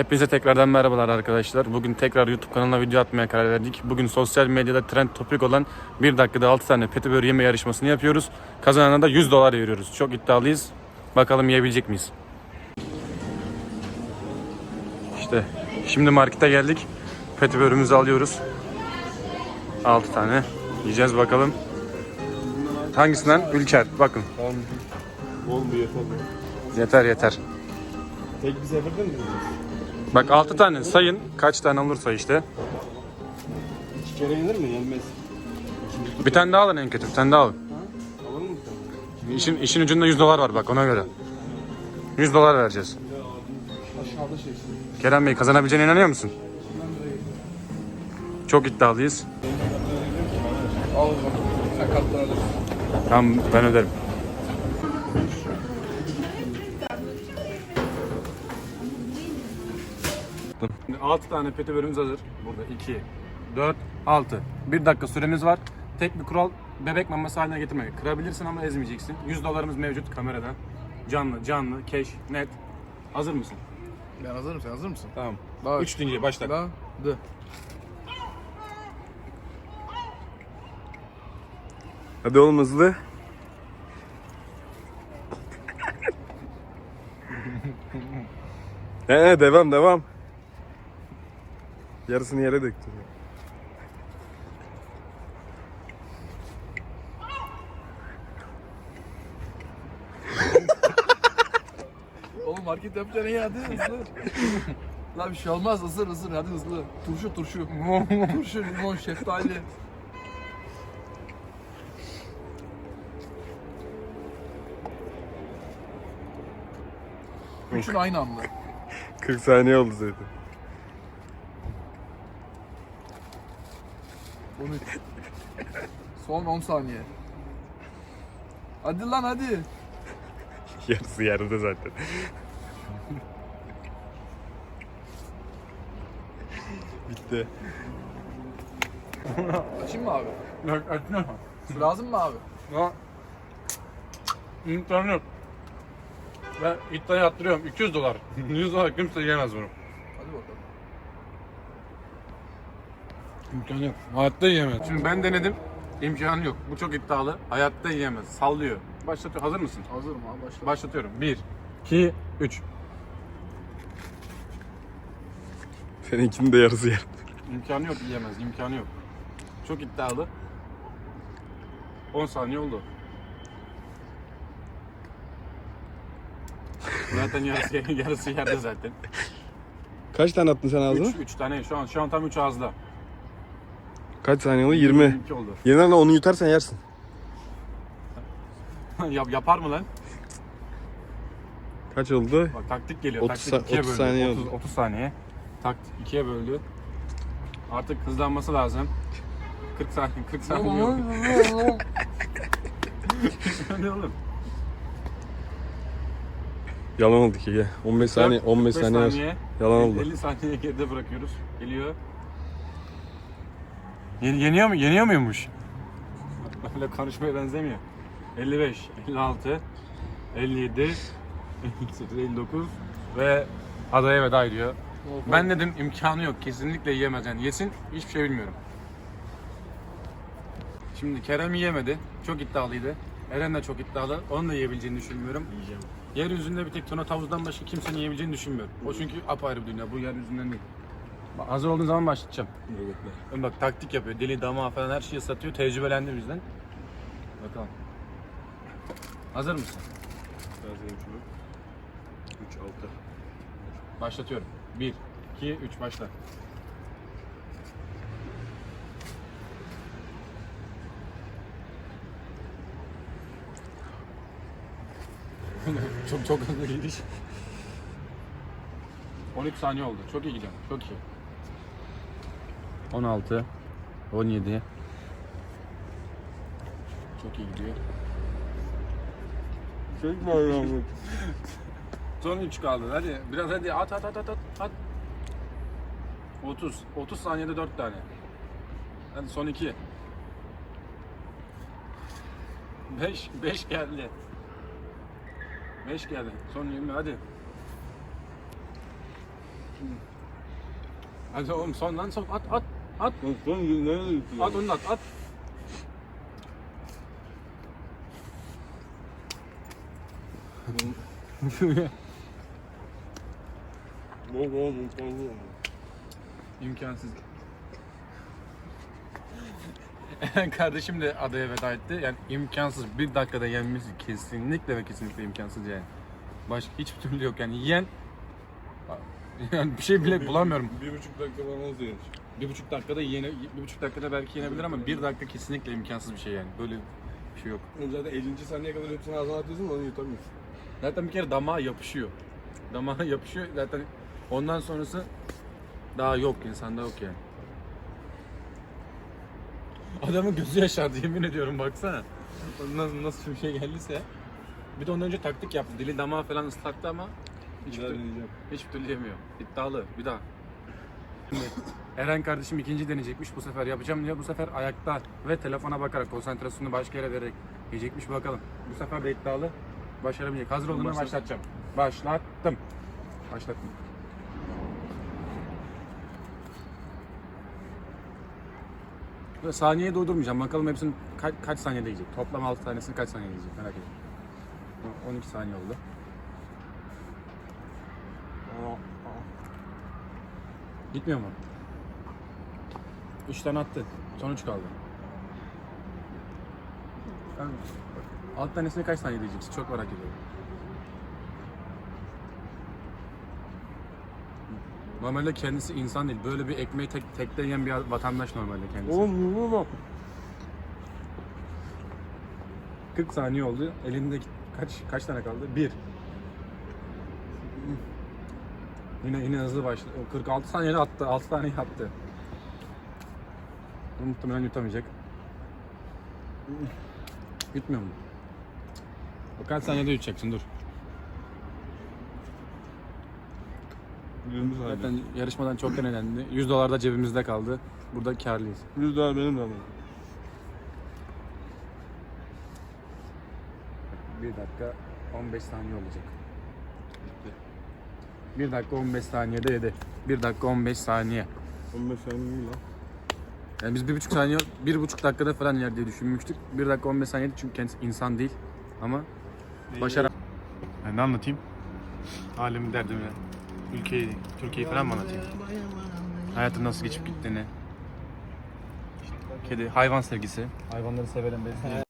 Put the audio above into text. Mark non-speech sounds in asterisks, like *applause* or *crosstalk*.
Hepinize tekrardan merhabalar arkadaşlar. Bugün tekrar YouTube kanalına video atmaya karar verdik. Bugün sosyal medyada trend topik olan 1 dakikada 6 tane petibör yeme yarışmasını yapıyoruz. Kazanana da 100 dolar veriyoruz. Çok iddialıyız. Bakalım yiyebilecek miyiz? İşte şimdi markete geldik. Petibörümüzü alıyoruz. 6 tane. Yiyeceğiz bakalım. Hangisinden? Ülker. Bakın. Tamam. Olmuyor yeter. Yeter yeter. Tek bir seferde mi? Bak 6 tane sayın. Kaç tane olursa işte. İki kere yenir mi? Yenmez. Bir tane daha alın en kötü. Bir tane daha alın. alır mı bir tane? İşin, işin ucunda 100 dolar var bak ona göre. 100 dolar vereceğiz. Aşağıda şey. Kerem Bey kazanabileceğine inanıyor musun? Çok iddialıyız. Al bakalım. Sen. Tamam ben öderim. Şimdi 6 tane petibörümüz hazır. Burada 2, 4, 6. 1 dakika süremiz var. Tek bir kural bebek maması haline getirmek. Kırabilirsin ama ezmeyeceksin. 100 dolarımız mevcut kamerada. Canlı, canlı, cash, net. Hazır mısın? Ben hazırım. Sen hazır mısın? Tamam. Bak. 3 deyince başla. Da. Dı. Hadi oğlum hızlı. *laughs* Ee devam devam. Yarısını yere döktün. Oğlum market yapacaksın iyi hadi hızlı. Lan bir şey olmaz ısır ısır hadi hızlı. Turşu turşu. *laughs* turşu limon şeftali. Üçün aynı anda. 40 saniye oldu zaten. 13. Son 10 saniye. Hadi lan hadi. Yarısı yerde zaten. Bitti. Açayım mı abi? Yok açma. Su lazım mı abi? Ya. İmkanı yok. Ben iddiayı attırıyorum. 200 dolar. 100 dolar kimse yiyemez bunu. Hadi bakalım. İmkanı yok. Hayatta yiyemez. Şimdi ben denedim. İmkanı yok. Bu çok iddialı. Hayatta yiyemez. Sallıyor. Başlatıyor. Hazır mısın? Hazırım abi başla. Başlatıyorum. 1, 2, 3. Seninkinin de yarısı yerde. İmkanı yok yiyemez. İmkanı yok. Çok iddialı. 10 saniye oldu. Zaten yarısı, yarısı yerde zaten. Kaç tane attın sen ağzına? 3 3 tane şu an şu an tam 3 ağızda. Kaç saniye oldu? 20. 22 oldu. Yeniden onu yutarsan yersin. *laughs* Yap, yapar mı lan? Kaç oldu? Bak taktik geliyor. 30 taktik ikiye 30 böldü. saniye 30, oldu. 30 saniye. Taktik ikiye böldü. Artık hızlanması lazım. 40 saniye, 40 saniye yok. *laughs* *laughs* ne oğlum? Yalan oldu ki gel. 15 saniye 15 saniye. var. Yalan oldu. 50 saniye geride bırakıyoruz. Geliyor. Yeni, yeniyor mu? Yeniyor muymuş? Öyle konuşmaya benzemiyor. 55, 56, 57, 58, 59 ve adaya veda ediyor. Ben dedim imkanı yok. Kesinlikle yiyemez yani. Yesin hiçbir şey bilmiyorum. Şimdi Kerem yiyemedi. Çok iddialıydı. Eren de çok iddialı. Onun da yiyebileceğini düşünmüyorum. Yiyeceğim. Yeryüzünde bir tek tuna tavuzdan başka kimsenin yiyebileceğini düşünmüyorum. O çünkü apayrı bir dünya. Bu yeryüzünden değil. Bak, hazır olduğun zaman başlayacağım. Ön bak taktik yapıyor. Deli damağı falan her şeyi satıyor. Tecrübelendi bizden. Bakalım. Hazır mısın? 3 6. Başlatıyorum. 1, 2, 3 başla. *laughs* çok çok hızlı gidiş. 13 saniye oldu. Çok iyi gidiyorum. Çok iyi. 16 17 Çok iyi gidiyor. Çok bağırıyor. *laughs* Son 3 kaldı. Hadi biraz hadi at at at at at. at. 30. 30 saniyede 4 tane. Hadi son 2. 5 5 geldi. 5 geldi. Son 20 hadi. Hadi oğlum son lan son at at at. Son nerede gitti? At onu at at. *laughs* Bol bol. İmkansız. Eren *laughs* kardeşim de adaya veda etti. Yani imkansız. Bir dakikada yenmesi kesinlikle ve kesinlikle imkansız yani. Başka hiçbir türlü yok yani yiyen *laughs* yani bir şey bile bulamıyorum. Bir buçuk dakika falan nasıl yenir? Bir buçuk dakikada yene, bir buçuk dakikada belki yenebilir ama bir dakika kesinlikle imkansız bir şey yani. Böyle bir şey yok. Zaten 50. saniyeye kadar hepsini ağzına atıyorsun onu yutamıyorsun. Zaten bir kere damağa yapışıyor. Damağa yapışıyor. Zaten ondan sonrası daha yok insanda yok yani. Adamın gözü yaşardı yemin ediyorum baksana. Ondan nasıl bir şey geldiyse. Bir de ondan önce taktik yaptı. Dili damağı falan ıslattı ama hiç Bir daha deneyeceğim. hiçbir türlü yemiyor. İddialı bir daha. Eren kardeşim ikinci deneyecekmiş bu sefer yapacağım diyor. Bu sefer ayakta ve telefona bakarak konsantrasyonunu başka yere vererek yiyecekmiş bakalım. Bu sefer de iddialı. Başaramayacak. Hazır olduğunda Başlat. başlatacağım. Başlattım. Başlattım. Ve saniyeyi durdurmayacağım. Bakalım hepsini kaç, kaç saniyede yiyecek. Toplam 6 tanesini kaç saniyede yiyecek merak ediyorum. 12 saniye oldu. Gitmiyor mu? 3 tane attı. Son 3 kaldı. Ben, alt tanesini kaç saniye diyeceksin? Çok merak ediyorum. Normalde kendisi insan değil. Böyle bir ekmeği tek, tekte yiyen bir vatandaş normalde kendisi. Oğlum yumruğu bak. 40 saniye oldu. Elinde kaç kaç tane kaldı? 1. Yine yine hızlı başladı. O 46 saniyede attı. 6 tane attı. Bu Muhtemelen yutamayacak. Yutmuyor mu? O kaç saniyede yutacaksın dur. 20 saniye. Zaten yarışmadan çok önemli. 100 dolar da cebimizde kaldı. Burada karlıyız. 100 daha benim de. 1 dakika 15 saniye olacak. 1 dakika 15 saniyede yedi. 1 dakika 15 saniye. 15 saniye değil lan. Yani biz bir buçuk saniye, bir buçuk dakikada falan yer diye düşünmüştük. Bir dakika 15 saniyede çünkü kendisi insan değil. Ama başara... Ben ne anlatayım? Halimi, derdimi, ülkeyi, Türkiye'yi falan mı anlatayım? Hayatın nasıl geçip gittiğini. Kedi, hayvan sevgisi. Hayvanları severim, beslerim.